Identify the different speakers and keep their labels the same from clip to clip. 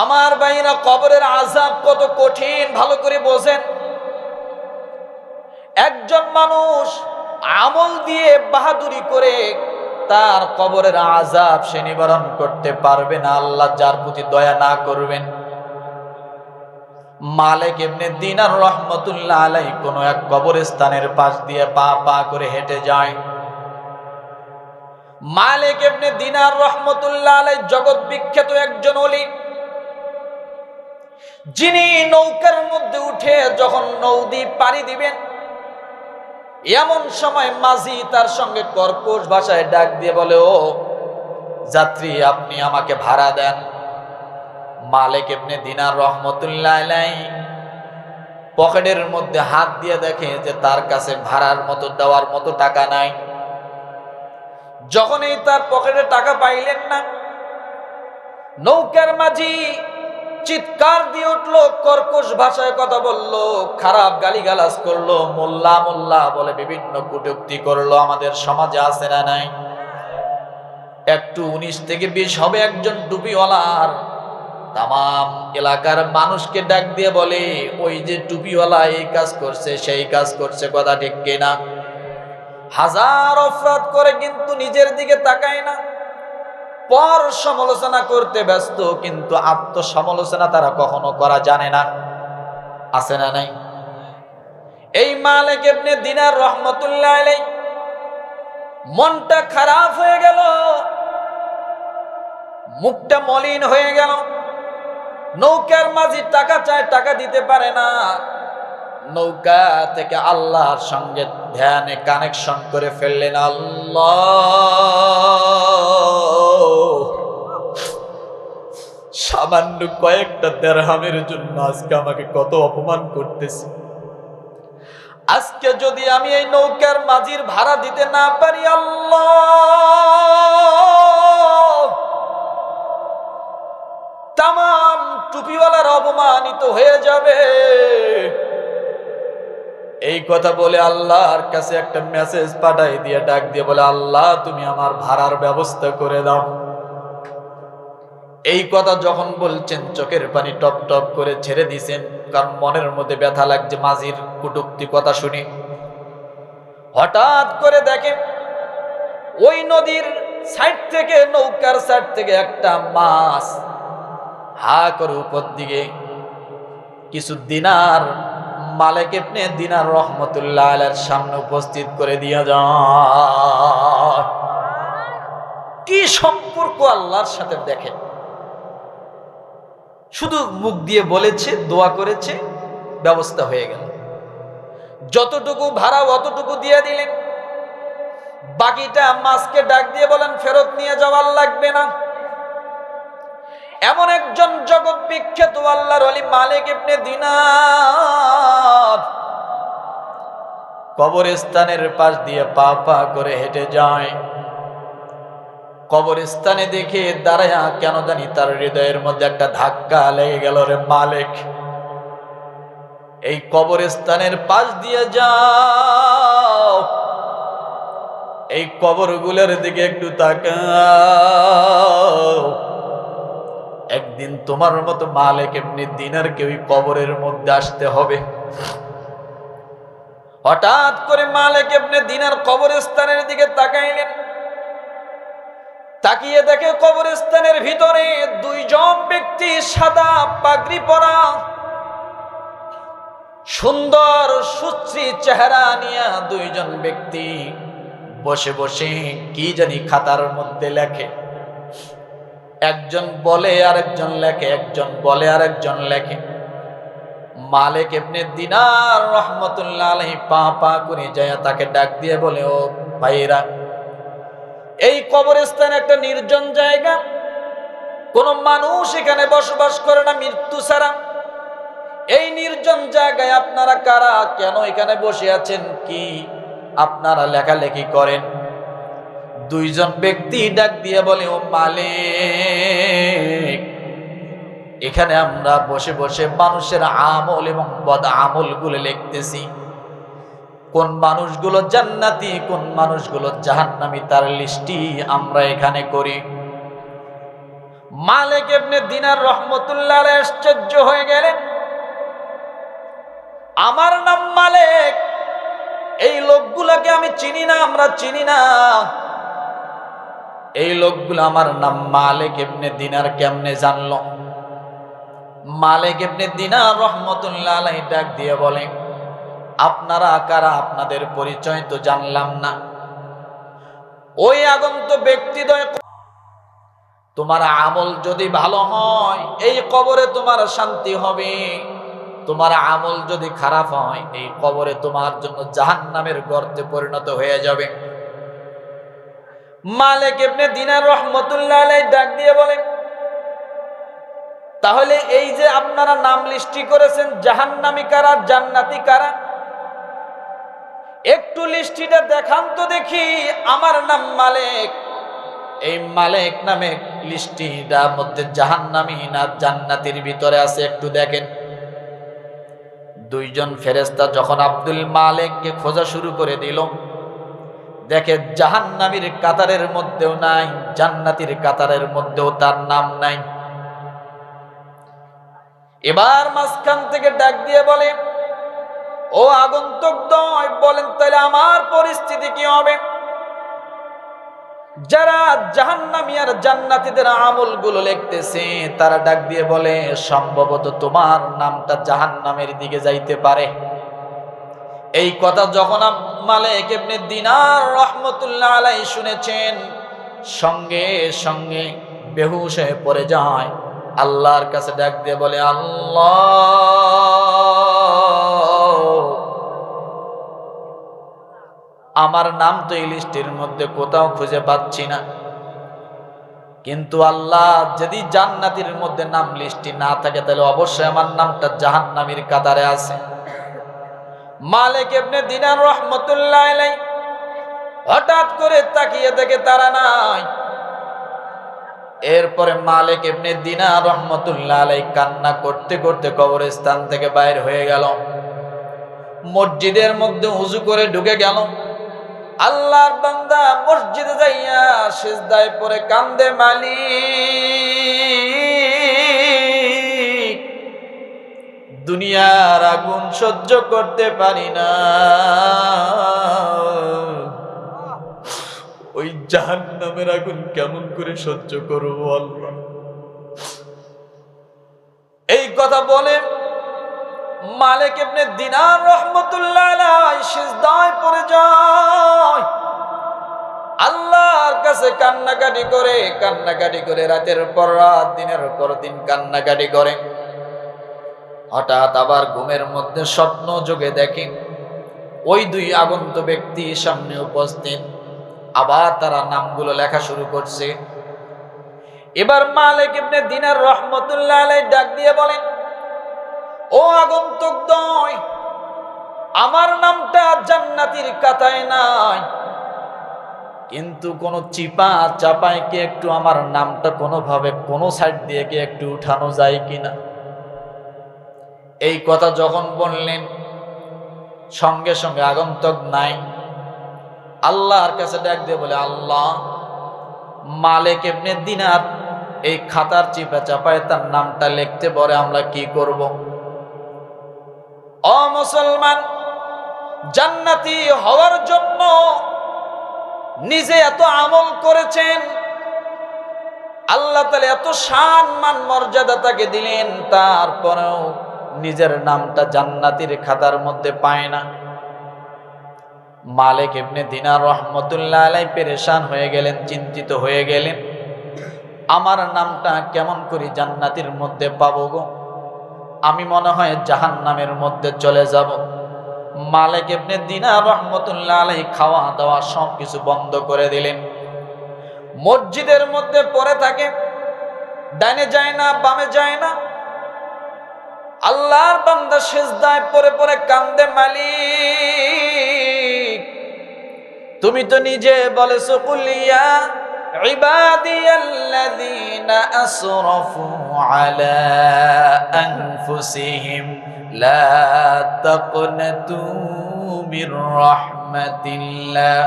Speaker 1: আমার বাইরা কবরের আজাব কত কঠিন, ভালো করে বোঝেন। একজন মানুষ আমল দিয়ে বাহাদুরি করে তার কবরের আজাব সে নিবারণ করতে পারবে না। আল্লাহ যার প্রতি দয়া না করবেন। মালিক এমনি দিনার রহমতুল্লাহ আলাই কোনো এক কবরস্থানের পাশ দিয়ে পা পা করে হেঁটে যায়। মালিক এমনি দিনার রহমতুল্লাহ আলাই জগৎ বিখ্যাত একজন অলি যিনি নৌকার মধ্যে উঠে যখন নৌদি পাড়ি দিবেন, এমন সময় মাঝি তার সঙ্গে কর্কশ ভাষায় ডাক দিয়ে বলে, ও যাত্রী, আপনি আমাকে ভাড়া দেন। মালিক এমনি দিনার রহমতুল্লাহ পকেটের মধ্যে হাত দিয়ে দেখে যে তার কাছে ভাড়ার মতো, দেওয়ার মতো টাকা নাই। যখনই তার পকেটে টাকা পাইলেন না, নৌকার মাঝি চিৎকার দিয়ে উঠল, কর্কশ ভাষায় কথা বলল, খারাপ গালিগালাজ করল, মোল্লা মোল্লা বলে বিভিন্ন কটুক্তি করল, আমাদের সমাজে আছে না নাই? একটু উনিশ থেকে বিশ হবে একজন টুপিওয়ালার। তাম এলাকার মানুষকে ডাক দিয়ে বলে, ওই যে টুপিওয়ালা এই কাজ করছে, সেই কাজ করছে, কথা ঠিক কিনা? হাজার অপরাধ করে কিন্তু নিজের দিকে তাকায় না। পর সমালোচনা করতে ব্যস্ত, কিন্তু আত্মসমালোচনা তারা কখনো করা জানে না। আছে না নাই? এই মালিক এমনি দিনার রহমতুল্লাহ আলাই মনটা খারাপ হয়ে গেল, মুখটা মলিন হয়ে গেল, নৌকার মাঝি টাকা চায়, টাকা দিতে পারে না। নৌকা থেকে আল্লাহর সঙ্গে ধ্যানে কানেকশন করে ফেললেন, আল্লাহ। সামান্য কয়েকটা দেড়হামের জন্য আজকে আমাকে কত অপমান করতেছে। আজকে যদি আমি এই নৌকার মাঝির ভাড়া দিতে না পারি, আল্লাহ! তাম টুপিওয়ালার অপমানিত হয়ে যাবে। এই কথা বলে আল্লাহর কাছে একটা মেসেজ পাঠাই দিয়ে, ডাক দিয়ে বলে, আল্লাহ, তুমি আমার ভাড়ার ব্যবস্থা করে দাও। এই কথা যখন বলছেন, চোখের পানি টপ টপ করে ছেড়ে দিছেন কারণ মনের মধ্যে ব্যথা লাগছে মাঝির কুটুক্তি কথা শুনি। হঠাৎ করে দেখে ওই নদীর সাইড থেকে, নৌকার সাইড থেকে একটা মাছ হা করে উপর দিকে কিছু দিনার মালিক ইবনে দিনার রহমতুল্লাহ আলার সামনে উপস্থিত করে দিয়া যায়। কি সম্পর্ক আল্লাহর সাথে দেখেন। শুধু মুখ দিয়ে বলেছে, দোয়া করেছে, ব্যবস্থা হয়ে গেল। যতটুকু ভাড়া অতটুকু দিয়ে দিলেন। বাকিটা মাছকে ডাক দিয়ে বলেন, ফেরত নিয়ে যাওয়ার লাগবে না। এমন একজন জগৎ বিখ্যাত আল্লাহর অলি মালিক ইবনে দিনার। কবরস্থানের পাশ দিয়ে পা পা করে হেঁটে যায়। কবরস্থানে দেখে দাঁড়ায়া কেন জানি তার হৃদয়ের মধ্যে একটা ধাক্কা লেগে গেল রে মালিক। এই কবরস্থানের পাশ দিয়ে যাও। এই কবরগুলোর দিকে একটু তাকাও। একদিন তোমার মতো মালিক এমনি দিনের কেউই কবরের মধ্যে আসতে হবে। হঠাৎ করে মালিক এমনি দিনের কবরস্থানের দিকে তাকাইলেন। তাকিয়ে দেখে কবরস্থানের ভিতরে দুইজন ব্যক্তি সাদা পাগড়ি পরা, সুন্দর সুশ্রী চেহারা নিয়ে দুইজন ব্যক্তি বসে বসে কি জানি খাতার মধ্যে লেখে। একজন বলে, আরেকজন লেখে, একজন বলে, আরেকজন লেখে। মালিক এমনি দিনার রহমতুল্লাহ আলহি পা পা করে যায় তাকে ডাক দিয়ে বলে, ও ভাইরা এই কবরস্থান একটা নির্জন জায়গা। কোন মানুষ এখানে বসবাস করে না, মৃত্যু ছাড়া। এই নির্জন জায়গায় আপনারা কারা? কেন এখানে বসে আছেন কি? আপনারা লেখালেখি করেন। দুইজন ব্যক্তি ডাক দিয়ে বলে, ও মালিক, এখানে আমরা বসে বসে মানুষের আমল এবং বদ আমলগুলো লিখতেছি। কোন মানুষগুলো জান্নাতি, কোন মানুষগুলো জাহান্নামি, তার লিস্টি আমরা এখানে করি। মালিক এমনি দিনার রহমতুল্লাহ আশ্চর্য হয়ে গেলেন। আমার নাম মালিক, এই লোকগুলোকে আমি চিনি না, আমরা চিনি না। এই লোকগুলো আমার নাম মালিক এমনি দিনার কেমনে জানলো? মালিক এমনি দিনার রহমতুল্লাহ ডাক দিয়ে বলেন আপনারা কারা? আপনাদের পরিচয় তো জানলাম না। ওই আগন্ত ব্যক্তিদ্বয় তোমার আমল যদি ভালো হয়, এই কবরে তোমার শান্তি হবে। তোমার আমল যদি খারাপ হয়, এই কবরে তোমার জন্য জাহান্নামের গর্তে পরিণত হয়ে যাবে। মালিক ইবনে দিনার রহমতুল্লাহ ডাক দিয়ে বলেন তাহলে এই যে আপনারা নাম লিস্টি করেছেন, জাহান্নামী কারা, জান্নাতি কারা? একটু লিস্টিটা দেখান তো দেখি, আমার নাম মালিক। এই মালিক নামে লিস্টিটার মধ্যে জাহান্নামী না জান্নাতির ভিতরে আছে, একটু দেখেন। দুইজন ফেরেস্তা যখন আব্দুল মালিককে খোঁজা শুরু করে দিল, দেখে জাহান্নামীর কাতারের মধ্যেও নাই, জান্নাতির কাতারের মধ্যেও তার নাম নাই। এবার মাঝখান থেকে ডাক দিয়ে বলে ও আগন্তুক দয় বলেন, তাহলে আমার পরিস্থিতি কি হবে? যারা জাহান্নামী আর জান্নাতীদের আমলগুলো লিখতেছে, তারা ডাক দিয়ে বলে, সম্ভবত তোমার নামটা জাহান্নামের দিকে যাইতে পারে। এই কথা যখন মালিক ইবনে দিনার রহমতুল্লাহ আলাই শুনেছেন, সঙ্গে সঙ্গে বেহুশ হয়ে পড়ে যায়। আল্লাহর কাছে ডাক দিয়ে বলে, আল্লাহ! আমার নাম তো এই লিস্টের মধ্যে কোথাও খুঁজে পাচ্ছি না। কিন্তু আল্লাহ যদি জান্নাতির মধ্যে নাম লিস্টটি না থাকে, তাহলে অবশ্যই আমার নামটা জাহান্নামীর কাতারে আছে। মালিক এমনি দিনার রহমতুল্লাহ হঠাৎ করে তাকিয়ে দেখে তারা নাই। এরপরে মালিক এমনি দিনার রহমতুল্লাহ আলাই কান্না করতে করতে কবরস্থান থেকে বাইর হয়ে গেল। মসজিদের মধ্যে উজু করে ঢুকে গেল। আল্লাহর বান্দা মসজিদে যাইয়া সিজদায় পরে কান্দে মালিক। দুনিয়ার আগুন সহ্য করতে পারি না। ওই জাহান নামের আগুন কেমন করে সহ্য করব আল্লাহ? এই কথা বলে মালিক ইবনে দিনার রহমতুল্লাহ আলাই সিজদায় পড়ে যায়। আল্লাহর কাছে কান্নাকাটি করে কান্নাকাটি করে রাতের পর রাত, দিনের পর দিন কান্নাকাটি করে। হঠাৎ আবার ঘুমের মধ্যে স্বপ্ন যোগে দেখে ওই দুই আগন্ত ব্যক্তি সামনে উপস্থিত। আবার তারা নামগুলো লেখা শুরু করছে। এবার মালিক ইবনে দিনার রহমতুল্লাহ আলাই ডাক দিয়ে বলেন ও আগন্তুক দয়, আমার নামটা জান্নাতির কাতায় নাই। কিন্তু কোন চিপা চাপায় কি একটু আমার নামটা কোনোভাবে কোনো সাইড দিয়ে কি একটু উঠানো যায় কিনা? এই কথা যখন বললেন, সঙ্গে সঙ্গে আগন্তক নাই। আল্লাহর কাছে ডাক দিয়ে বলে, আল্লাহ, মালিক এমনি দিনার এই খাতার চিপা চাপায় তার নামটা লিখতে পরে, আমরা কি করব। অ মুসলমান, জান্নাতি হওয়ার জন্য নিজে এত আমল করেছেন, আল্লাহ তালে এত সম্মান মর্যাদা তাকে দিলেন, তারপরেও নিজের নামটা জান্নাতির খাতার মধ্যে পায় না। মালিক ইবনে দিনার রহমতুল্লাহ আলাই পেরেশান হয়ে গেলেন, চিন্তিত হয়ে গেলেন, আমার নামটা কেমন করে জান্নাতির মধ্যে পাবো গো? আমি মনে হয় জাহান নামের মধ্যে চলে যাব। মালিক এমনি দিনা রহমতুল্লাহ আলাই খাওয়া দাওয়া সব কিছু বন্ধ করে দিলেন। মসজিদের মধ্যে পড়ে থাকে ডাইনে যায় না, বামে যায় না। আল্লাহর বান্দা সেজদায় পরে পরে কান্দে মালি তুমি তো নিজে বলেছ কুলিয়া ইবাদিয়াল্লাযীনা আসরাফু على أنفسهم لا تقنطوا من رحمة الله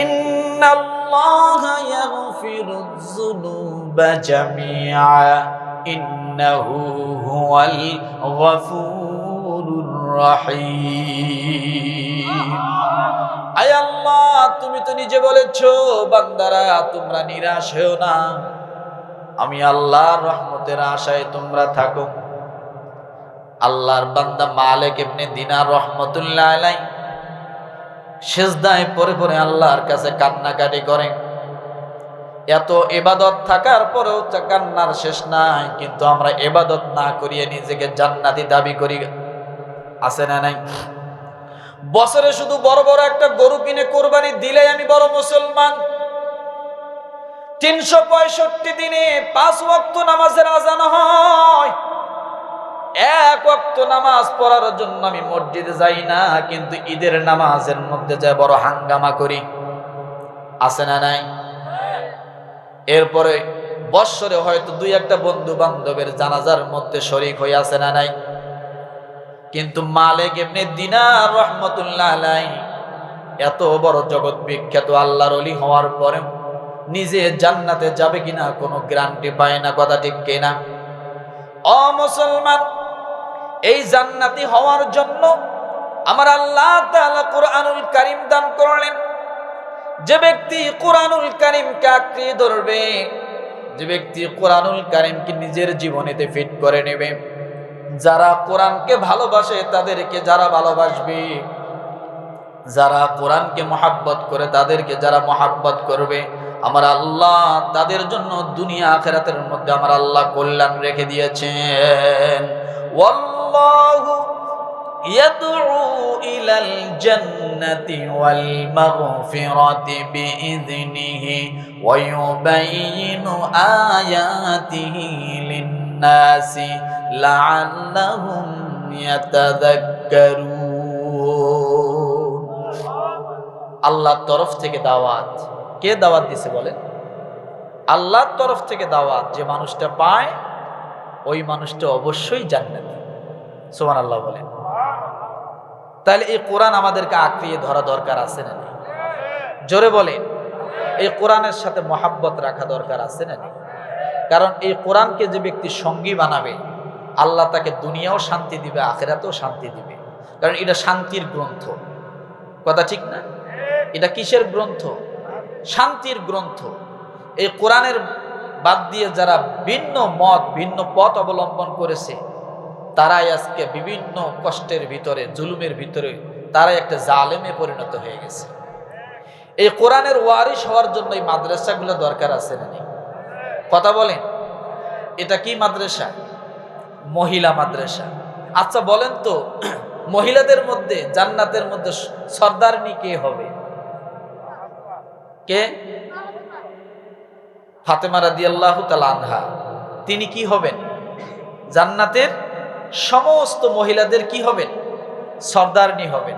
Speaker 1: إن الله يغفر الذنوب الذنوب جميعا إنه هو الغفور الرحيم আয় আল্লাহ তুমি তো নিজে বলেছো বান্দারা তোমরা নিরাশ হও না আমি আল্লাহর রহমতের আশায় তোমরা থাকো। আল্লাহর বান্দা মালিক ইবনে দিনার রহমতুল্লাহ আলাই সেজদায় পরে পরে আল্লাহর কাছে কান্নাকাটি করে। এত এবাদত থাকার পরেও কান্নার শেষ নাই, কিন্তু আমরা এবাদত না করিয়ে নিজেকে জান্নাতি দাবি করি। আছে না নাই? বছরে শুধু বড় বড় একটা গরু কিনে কোরবানি দিলে আমি বড় মুসলমান। তিনশো পঁয়ষট্টি দিনে পাঁচ ওয়াক্ত নামাজের আজান হয়। এক ওয়াক্ত নামাজ পড়ার জন্য আমি মসজিদে যাই না, কিন্তু ঈদের নামাজের মধ্যে যায় বড় হাঙ্গামা করি। আছে না নাই? এরপরে বৎসরে হয়তো দুই একটা বন্ধু বান্ধবের জানাজার মধ্যে শরিক হয়ে আছে না নাই? কিন্তু মালিক এমনি দিনার রহমতুল্লাহ এত বড় জগৎ বিখ্যাত আল্লাহর অলি হওয়ার পরেও নিজে জান্নাতে যাবে কিনা কোনো গ্যারান্টি পায় না, কথা ঠিক কিনা? অ মুসলমান, এই জান্নাতি হওয়ার জন্য আমার আল্লাহ কোরআনুল কারীম দান করলেন। যে ব্যক্তি কোরআনুল কারীমকে আঁকড়ে ধরবে, যে ব্যক্তি কোরআনুল কারীমকে নিজের জীবনেতে ফিট করে নেবে। যারা কোরআনকে ভালোবাসে, তাদেরকে যারা ভালোবাসবে, যারা কোরআনকে মহাব্বত করে, তাদেরকে যারা মহাব্বত করবে আমার আল্লাহ তাদের জন্য দুনিয়া আখেরাতের মধ্যে আমার আল্লাহ কল্যাণ রেখে দিয়েছেন ওয়াল্লাহু يدعو إلى الجنة والمغفرة بإذنه ويبين آياته للناس لعلهم يتذكرون আল্লাহর তরফ থেকে দাওয়াত কে দাওয়াত দিছে বলেন? আল্লাহর তরফ থেকে দাওয়াত, যে মানুষটা পায়, ওই মানুষটা অবশ্যই জান্নাতি। সোমান আল্লাহ বলেন। তাহলে এই কোরআন আমাদেরকে আঁকড়িয়ে ধরা দরকার আছে না জোরে বলে এই কোরআনের সাথে মহাব্বত রাখা দরকার আছে না? কারণ এই কোরআনকে যে ব্যক্তি সঙ্গী বানাবে, আল্লাহ তাকে দুনিয়াও শান্তি দিবে, আখেরাতেও শান্তি দিবে। কারণ এটা শান্তির গ্রন্থ। কথা ঠিক না? এটা কিসের গ্রন্থ? শান্তির গ্রন্থ। এই কোরআনের বাদ দিয়ে যারা ভিন্ন মত, ভিন্ন পথ অবলম্বন করেছে, তারাই আজকে বিভিন্ন কষ্টের ভিতরে, জুলুমের ভিতরে, তারাই একটা জালেমে পরিণত হয়ে গেছে। এই কোরআনের ওয়ারিশ হওয়ার জন্য এই মাদ্রাসাগুলো দরকার আছে না কথা বলেন, এটা কি মাদ্রাসা? মহিলা মাদ্রাসা। আচ্ছা বলেন তো, মহিলাদের মধ্যে, জান্নাতের মধ্যে সর্দারনি কে হবে? কে? ফাতেমা রাদিয়াল্লাহু তাআলা আনহা। তিনি কি হবেন? জান্নাতের সমস্ত মহিলাদের কি হবেন? সর্দারনি হবেন।